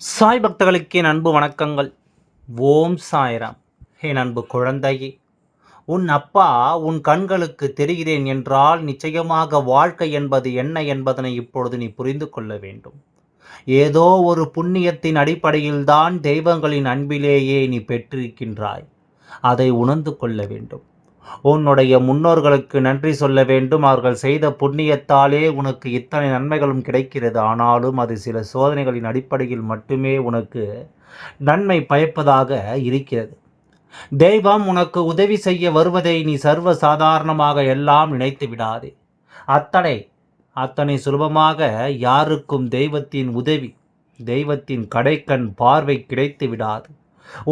சாய் பக்தர்களுக்கு என் அன்பு வணக்கங்கள். ஓம் சாய்ராம். என் அன்பு குழந்தையே உன் அப்பா உன் கண்களுக்கு தெரிகிறேன் என்றால் நிச்சயமாக வாழ்க்கை என்பது என்ன என்பதனை இப்பொழுது நீ புரிந்து கொள்ள வேண்டும். ஏதோ ஒரு புண்ணியத்தின் அடிப்படையில்தான் தெய்வங்களின் அன்பிலேயே நீ பெற்றிருக்கின்றாய். அதை உணர்ந்து கொள்ள வேண்டும். உன்னுடைய முன்னோர்களுக்கு நன்றி சொல்ல வேண்டும். அவர்கள் செய்த புண்ணியத்தாலே உனக்கு இத்தனை நன்மைகளும் கிடைக்கிறது. ஆனாலும் அது சில சோதனைகளின் அடிப்படையில் மட்டுமே உனக்கு நன்மை பயப்பதாக இருக்கிறது. தெய்வம் உனக்கு உதவி செய்ய வருவதை நீ சர்வ சாதாரணமாக எல்லாம் நினைத்து விடாதே. அத்தனை அத்தனை சுலபமாக யாருக்கும் தெய்வத்தின் உதவி தெய்வத்தின் கடைக்கண் பார்வை கிடைத்து விடாது.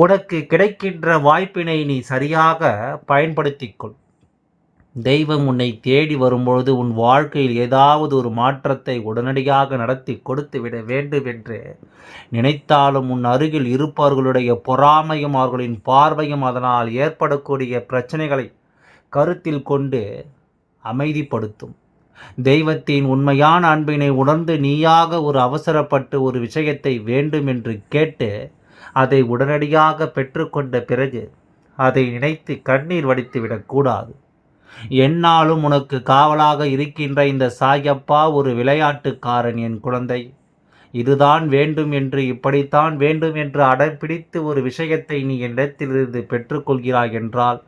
உனக்கு கிடைக்கின்ற வாய்ப்பினை நீ சரியாக பயன்படுத்திக்கொள். தெய்வம் உன்னை தேடி வரும்பொழுது உன் வாழ்க்கையில் ஏதாவது ஒரு மாற்றத்தை உடனடியாக நடத்தி கொடுத்து விட வேண்டும் என்று நினைத்தாலும் உன் அருகில் இருப்பவர்களுடைய பொறாமையும் அவர்களின் பார்வையும் அதனால் ஏற்படக்கூடிய பிரச்சனைகளை கருத்தில் கொண்டு அமைதிப்படுத்தும். தெய்வத்தின் உண்மையான அன்பினை உணர்ந்து நீயாக ஒரு அவசரப்பட்டு ஒரு விஷயத்தை வேண்டும் என்று கேட்டு அதை உடனடியாக பெற்றுக்கொண்ட பிறகு அதை நினைத்து கண்ணீர் வடித்து விடக்கூடாது என்னாலும் உனக்கு காவலாக இருக்கின்ற இந்த சாயப்பா ஒரு விளையாட்டுக்காரன் என் குழந்தை. இதுதான் வேண்டும் என்று இப்படித்தான் வேண்டும் என்று அடம்பிடித்து ஒரு விஷயத்தை நீ என்னிடத்திலிருந்து பெற்றுக்கொள்கிறாய் என்றால்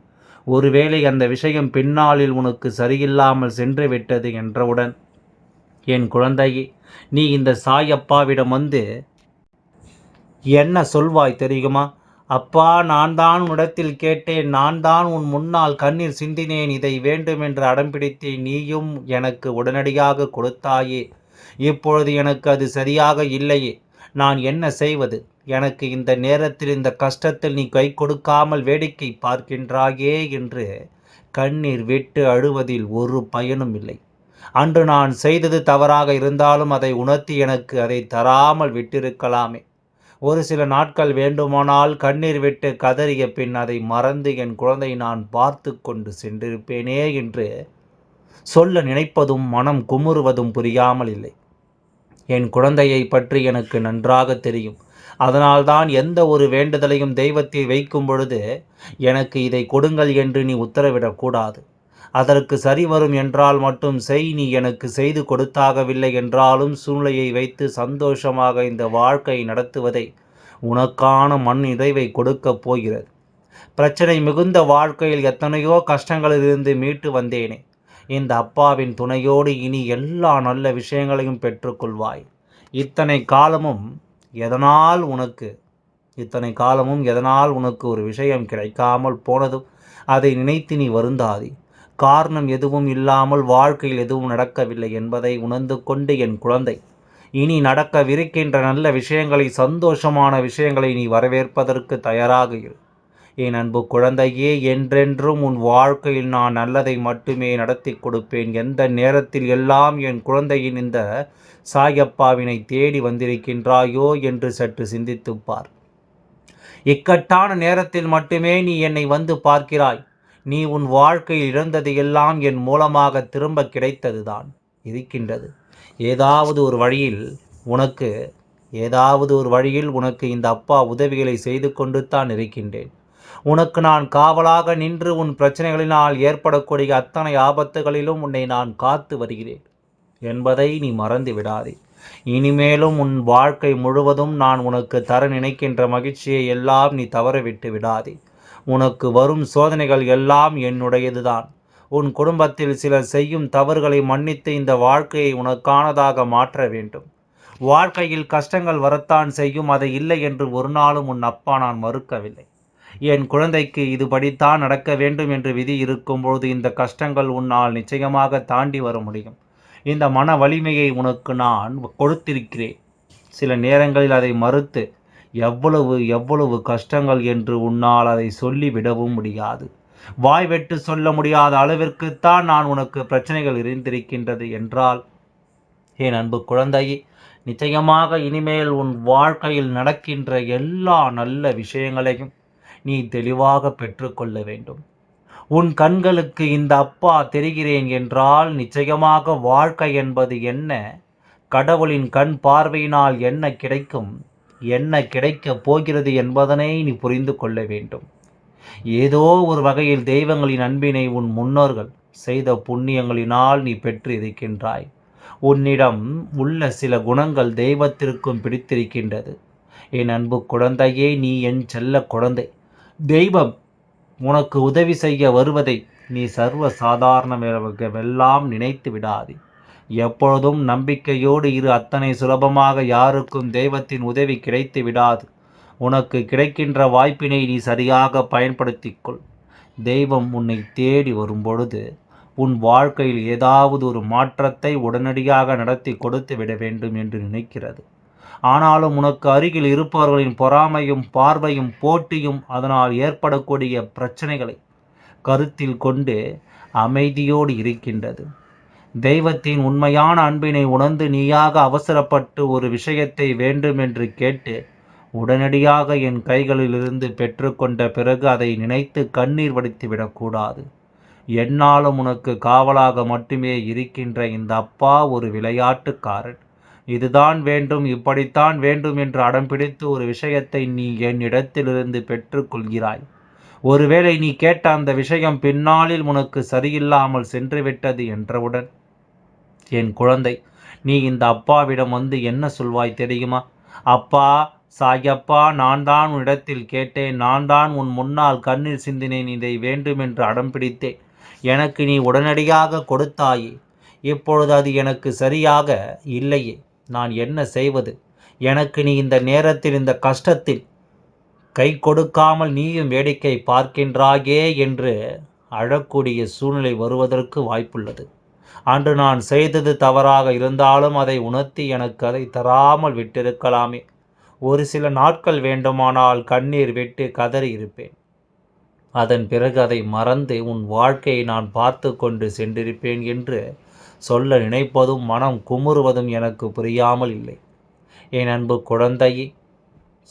ஒருவேளை அந்த விஷயம் பின்னாளில் உனக்கு சரியில்லாமல் சென்று விட்டது என்றவுடன் என் குழந்தையே நீ இந்த சாயப்பாவிடம் வந்து என்ன சொல்வாய் தெரியுமா? அப்பா நான் தான் உன்னிடத்தில் கேட்டேன் நான் தான் உன் முன்னால் கண்ணீர் சிந்தினேன் இதை வேண்டும் என்று அடம்பிடித்தேன் நீயும் எனக்கு உடனடியாக கொடுத்தாயே. இப்பொழுது எனக்கு அது சரியாக இல்லையே. நான் என்ன செய்வது? எனக்கு இந்த நேரத்தில் இந்த கஷ்டத்தில் நீ கை கொடுக்காமல் வேடிக்கை பார்க்கின்றாயே என்று கண்ணீர் விட்டு அழுவதில் ஒரு பயனும் இல்லை. அன்று நான் செய்தது தவறாக இருந்தாலும் அதை உணர்த்தி எனக்கு அதை தராமல் விட்டிருக்கலாமே. ஒரு சில நாட்கள் வேண்டுமானால் கண்ணீர் விட்டு கதறிய பின் அதை மறந்து என் குழந்தை நான் பார்த்து கொண்டு சென்றிருப்பேனே என்று சொல்ல நினைப்பதும் மனம் குமுறுவதும் புரியாமல் இல்லை. என் குழந்தையை பற்றி எனக்கு நன்றாக தெரியும். அதனால்தான் எந்த ஒரு வேண்டுதலையும் தெய்வத்தை வைக்கும் பொழுது எனக்கு இதை கொடுங்கள் என்று நீ உத்தரவிடக்கூடாது அதற்கு சரி வரும் என்றால் மட்டும் செய் நீ எனக்கு செய்து கொடுத்தாகவில்லை என்றாலும் சூழ்நிலையை வைத்து சந்தோஷமாக இந்த வாழ்க்கை நடத்துவதை உனக்கான மண் இறைவை கொடுக்கப் போகிறது. பிரச்சனை மிகுந்த வாழ்க்கையில் எத்தனையோ கஷ்டங்களிலிருந்து மீட்டு வந்தேனே. இந்த அப்பாவின் துணையோடு இனி எல்லா நல்ல விஷயங்களையும் பெற்றுக்கொள்வாய். இத்தனை காலமும் எதனால் உனக்கு இத்தனை காலமும் எதனால் உனக்கு ஒரு விஷயம் கிடைக்காமல் போனதும் அதை நினைத்து நீ வருந்தாதே. காரணம் எதுவும் இல்லாமல் வாழ்க்கையில் எதுவும் நடக்கவில்லை என்பதை உணர்ந்து கொண்டு என் குழந்தை. இனி நடக்கவிருக்கின்ற நல்ல விஷயங்களை சந்தோஷமான விஷயங்களை நீ வரவேற்பதற்கு தயாராக இரு. என் அன்பு குழந்தையே என்றென்றும் உன் வாழ்க்கையில் நான் நல்லதை மட்டுமே நடத்தி கொடுப்பேன். எந்த நேரத்தில் எல்லாம் என் குழந்தையின் இந்த சாயப்பாவினை தேடி வந்திருக்கின்றாயோ என்று சற்று சிந்தித்துப்பார் இக்கட்டான நேரத்தில் மட்டுமே நீ என்னை வந்து பார்க்கிறாய். நீ உன் வாழ்க்கையில் இழந்ததையெல்லாம் எல்லாம் என் மூலமாக திரும்ப கிடைத்ததுதான். இருக்கின்றது. ஏதாவது ஒரு வழியில் உனக்கு ஏதாவது ஒரு வழியில் உனக்கு இந்த அப்பா உதவிகளை செய்து கொண்டு தான் இருக்கின்றேன். உனக்கு நான் காவலாக நின்று உன் பிரச்சனைகளினால் ஏற்படக்கூடிய அத்தனை ஆபத்துகளிலும் உன்னை நான் காத்து வருகிறேன். என்பதை நீ மறந்து விடாதே. இனிமேலும் உன் வாழ்க்கை முழுவதும் நான் உனக்கு தர நினைக்கின்ற மகிழ்ச்சியை எல்லாம் நீ தவறவிட்டு விடாதே. உனக்கு வரும் சோதனைகள் எல்லாம் என்னுடையதுதான். உன் குடும்பத்தில் சிலர் செய்யும் தவறுகளை மன்னித்து இந்த வாழ்க்கையை உனக்கானதாக மாற்ற வேண்டும். வாழ்க்கையில் கஷ்டங்கள் வரத்தான் செய்யும் அதை இல்லை என்று ஒரு நாளும் உன் அப்பா நான் மறுக்கவில்லை. என் குழந்தைக்கு இது படித்தான் நடக்க வேண்டும் என்று விதி இருக்கும்பொழுது இந்த கஷ்டங்கள் உன்னால் நிச்சயமாக தாண்டி வர முடியும். இந்த மன வலிமையை உனக்கு நான் கொடுத்திருக்கிறேன். சில நேரங்களில் அதை மறுத்து எவ்வளவு எவ்வளவு கஷ்டங்கள் என்று உன்னால் அதை சொல்லிவிடவும் முடியாது. வாய் வெட்டு சொல்ல முடியாத அளவிற்குத்தான் நான் உனக்கு பிரச்சனைகள் இருந்திருக்கின்றது என்றால் என் அன்பு குழந்தையே நிச்சயமாக இனிமேல் உன் வாழ்க்கையில் நடக்கின்ற எல்லா நல்ல விஷயங்களையும் நீ தெளிவாக பெற்றுக்கொள்ள வேண்டும். உன் கண்களுக்கு இந்த அப்பா தெரிகிறேன் என்றால் நிச்சயமாக வாழ்க்கை என்பது என்ன? கடவுளின் கண் பார்வையினால் என்ன கிடைக்கும்? என்ன கிடைக்கப் போகிறது என்பதனை நீ புரிந்து கொள்ள வேண்டும். ஏதோ ஒரு வகையில் தெய்வங்களின் அன்பினை உன் முன்னோர்கள் செய்த புண்ணியங்களினால் நீ பெற்று இருக்கின்றாய். உன்னிடம் உள்ள சில குணங்கள் தெய்வத்திற்கும் பிடித்திருக்கின்றது. என் அன்பு குழந்தையே நீ என் செல்ல குழந்தை. தெய்வம் உனக்கு உதவி செய்ய வருவதை நீ சர்வ சாதாரணமெல்லாம் நினைத்து விடாதே. எப்பொழுதும் நம்பிக்கையோடு இரு அத்தனை சுலபமாக யாருக்கும் தெய்வத்தின் உதவி கிடைத்து விடாது. உனக்கு கிடைக்கின்ற வாய்ப்பினை நீ சரியாக பயன்படுத்திக்கொள். தெய்வம் உன்னை தேடி வரும்பொழுது உன் வாழ்க்கையில் ஏதாவது ஒரு மாற்றத்தை உடனடியாக நடத்தி கொடுத்து விட வேண்டும் என்று நினைக்கிறது. ஆனாலும் உனக்கு அருகில் இருப்பவர்களின் பொறாமையும் பார்வையும் போட்டியும் அதனால் ஏற்படக்கூடிய பிரச்சனைகளை கருத்தில் கொண்டு அமைதியோடு இருக்கின்றது. தெய்வத்தின் உண்மையான அன்பினை உணர்ந்து நீயாக அவசரப்பட்டு ஒரு விஷயத்தை வேண்டும் என்று கேட்டு உடனடியாக என் கைகளிலிருந்து பெற்றுக்கொண்ட பிறகு அதை நினைத்து கண்ணீர் வடித்துவிடக்கூடாது என்னாலும் உனக்கு காவலாக மட்டுமே இருக்கின்ற இந்த அப்பா ஒரு விளையாட்டுக்காரன். இதுதான் வேண்டும் இப்படித்தான் வேண்டும் என்று அடம்பிடித்து ஒரு விஷயத்தை நீ என் இடத்திலிருந்து பெற்றுக்கொள்கிறாய். ஒருவேளை நீ கேட்ட அந்த விஷயம் பின்னாளில் உனக்கு சரியில்லாமல் சென்றுவிட்டது என்றவுடன் என் குழந்தை நீ இந்த அப்பாவிடம் வந்து என்ன சொல்வாய் தெரியுமா? அப்பா சாயப்பா நான் தான் உன்னிடத்தில் கேட்டேன் நான் தான் உன் முன்னால் கண்ணீர் சிந்தினேன் இதை வேண்டுமென்று அடம் பிடித்தேன். எனக்கு நீ உடனடியாக கொடுத்தாயே. இப்பொழுது அது எனக்கு சரியாக இல்லையே. நான் என்ன செய்வது? எனக்கு நீ இந்த நேரத்தில் இந்த கஷ்டத்தில் கை கொடுக்காமல் நீயும் வேடிக்கை பார்க்கின்றாயே என்று அழக்கூடிய சூழ்நிலை வருவதற்கு வாய்ப்புள்ளது. அன்று நான் செய்தது தவறாக இருந்தாலும் அதை உணர்த்தி எனக்கு அதை தராமல் விட்டிருக்கலாமே. ஒரு சில நாட்கள் வேண்டுமானால் கண்ணீர் விட்டு கதறி இருப்பேன். அதன் பிறகு அதை மறந்து உன் வாழ்க்கையை நான் பார்த்து கொண்டு சென்றிருப்பேன் என்று சொல்ல நினைப்பதும் மனம் குமுறுவதும் எனக்கு புரியாமல் இல்லை. என் அன்பு குழந்தையே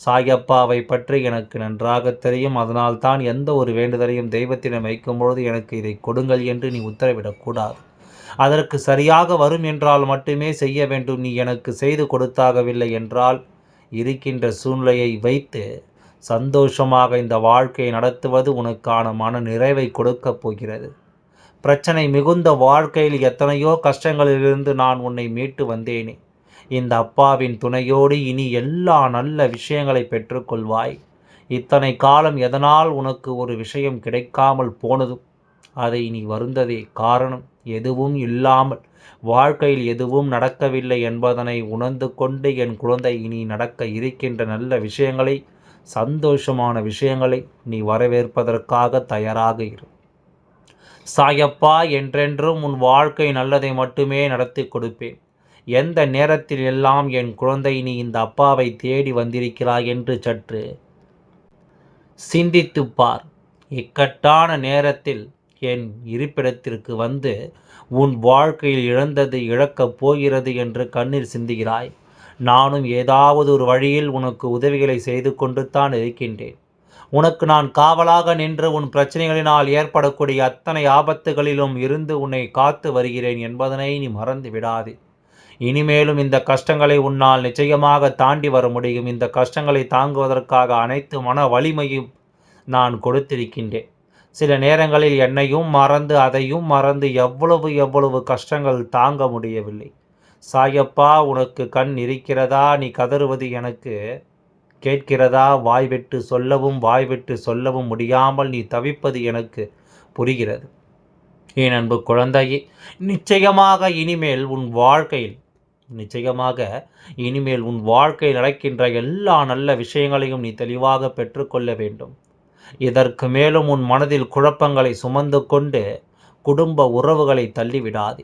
சாயப்பாவை பற்றி எனக்கு நன்றாக தெரியும். அதனால்தான் எந்த ஒரு வேண்டுதலையும் தெய்வத்திடம் வைக்கும்பொழுது எனக்கு இதை கொடுங்கள் என்று நீ உத்தரவிடக்கூடாது அதற்கு சரியாக வரும் என்றால் மட்டுமே செய்ய வேண்டும். நீ எனக்கு செய்து கொடுத்தாகவில்லை என்றால் இருக்கின்ற சூழ்நிலையை வைத்து சந்தோஷமாக இந்த வாழ்க்கையை நடத்துவது உனக்கான மன நிறைவை கொடுக்கப் போகிறது. பிரச்சனை மிகுந்த வாழ்க்கையில் எத்தனையோ கஷ்டங்களிலிருந்து நான் உன்னை மீட்டு வந்தேனே. இந்த அப்பாவின் துணையோடு இனி எல்லா நல்ல விஷயங்களை பெற்றுக்கொள்வாய். இத்தனை காலம் எதனால் உனக்கு ஒரு விஷயம் கிடைக்காமல் போனதும் அதை நீ வருந்ததே காரணம் எதுவும் இல்லாமல் வாழ்க்கையில் எதுவும் நடக்கவில்லை என்பதனை உணர்ந்து கொண்டு என் குழந்தை இனி நடக்க இருக்கின்ற நல்ல விஷயங்களை சந்தோஷமான விஷயங்களை நீ வரவேற்பதற்காக தயாராக இரு. சாயப்பா என்றென்றும் உன் வாழ்க்கை நல்லதை மட்டுமே நடத்தி கொடுப்பேன். எந்த நேரத்தில் எல்லாம் என் குழந்தை நீ இந்த அப்பாவை தேடி வந்திருக்கிறாய் என்று சற்று சிந்தித்து பார். இக்கட்டான நேரத்தில் என் இருப்பிடத்திற்கு வந்து உன் வாழ்க்கையில் இழந்தது இழக்கப் போகிறது என்று கண்ணீர் சிந்துகிறாய். நானும் ஏதாவது ஒரு வழியில் உனக்கு உதவிகளை செய்து கொண்டு தான் இருக்கின்றேன். உனக்கு நான் காவலாக நின்று உன் பிரச்சனைகளினால் ஏற்படக்கூடிய அத்தனை ஆபத்துகளிலும் இருந்து உன்னை காத்து வருகிறேன் என்பதனை நீ மறந்து விடாதே இனிமேலும் இந்த கஷ்டங்களை உன்னால் நிச்சயமாக தாண்டி வர முடியும். இந்த கஷ்டங்களை தாங்குவதற்காக அனைத்து மன வலிமையும் நான் கொடுத்திருக்கின்றேன். சில நேரங்களில் என்னையும் மறந்து அதையும் மறந்து எவ்வளவு எவ்வளவு கஷ்டங்கள் தாங்க முடியவில்லை. சாயப்பா உனக்கு கண் இருக்கிறதா? நீ கதறுவது எனக்கு கேட்கிறதா? வாய் விட்டு சொல்லவும் வாய் விட்டு சொல்லவும் முடியாமல் நீ தவிப்பது எனக்கு புரிகிறது. என் அன்பு குழந்தையே நிச்சயமாக இனிமேல் உன் வாழ்க்கையில் நிச்சயமாக இனிமேல் உன் வாழ்க்கை நடக்கின்ற எல்லா நல்ல விஷயங்களையும் நீ தெளிவாக பெற்றுக்கொள்ள வேண்டும். இதற்கு மேலும் உன் மனதில் குழப்பங்களை சுமந்து கொண்டு குடும்ப உறவுகளை தள்ளிவிடாது.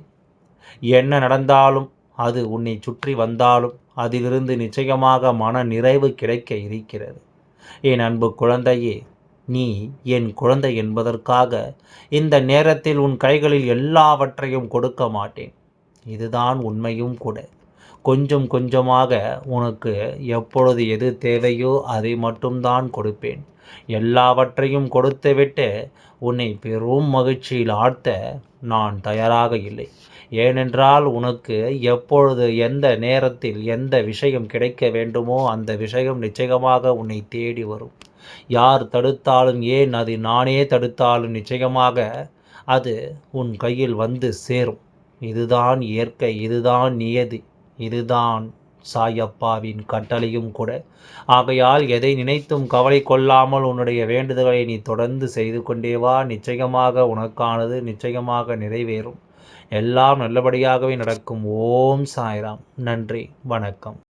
என்ன நடந்தாலும் அது உன்னை சுற்றி வந்தாலும் அதிலிருந்து நிச்சயமாக மன நிறைவு கிடைக்க இருக்கிறது. என் அன்பு குழந்தையே நீ என் குழந்தை என்பதற்காக இந்த நேரத்தில் உன் கைகளில் எல்லாவற்றையும் கொடுக்க மாட்டேன். இதுதான் உண்மையும் கூட. கொஞ்சம் கொஞ்சமாக உனக்கு எப்பொழுது எது தேவையோ அதை மட்டும்தான் கொடுப்பேன். எல்லாவற்றையும் கொடுத்துவிட்டு உன்னை பெரும் மகிழ்ச்சியில் ஆழ்த்த நான் தயாராக இல்லை. ஏனென்றால் உனக்கு எப்பொழுது எந்த நேரத்தில் எந்த விஷயம் கிடைக்க வேண்டுமோ அந்த விஷயம் நிச்சயமாக உன்னை தேடி வரும். யார் தடுத்தாலும் ஏன் அது நானே தடுத்தாலும் நிச்சயமாக அது உன் கையில் வந்து சேரும். இதுதான் இயற்கை இதுதான் நியதி இதுதான் சாயப்பாவின் கட்டளையும் கூட. ஆகையால் எதை நினைத்தும் கவலை கொள்ளாமல் உன்னுடைய வேண்டுதல்களை நீ தொடர்ந்து செய்து கொண்டே வா. நிச்சயமாக உனக்கானது நிச்சயமாக நிறைவேறும். எல்லாம் நல்லபடியாகவே நடக்கும். ஓம் சாய்ராம். நன்றி. வணக்கம்.